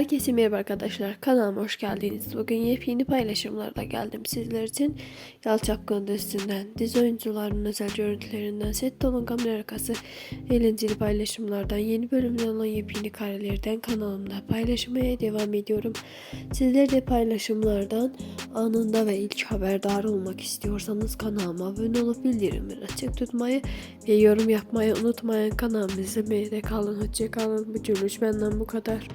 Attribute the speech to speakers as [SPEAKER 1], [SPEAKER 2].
[SPEAKER 1] Herkese merhaba arkadaşlar. Kanalıma hoş geldiniz. Bugün yepyeni paylaşımlarda geldim sizler için. Yalçapkın dizisinden, dizi oyuncularının özel görüntülerinden, set dolun kamera arkası, eğlenceli paylaşımlardan, yeni bölümden olan yepyeni karelerden kanalımda paylaşmaya devam ediyorum. Sizler de paylaşımlardan anında ve ilk haberdar olmak istiyorsanız kanalıma abone olup bildirimleri açık tutmayı ve yorum yapmayı unutmayın. Kanalımı izlemeye de kalın. Hoşçakalın. Bu cümle benden bu kadar.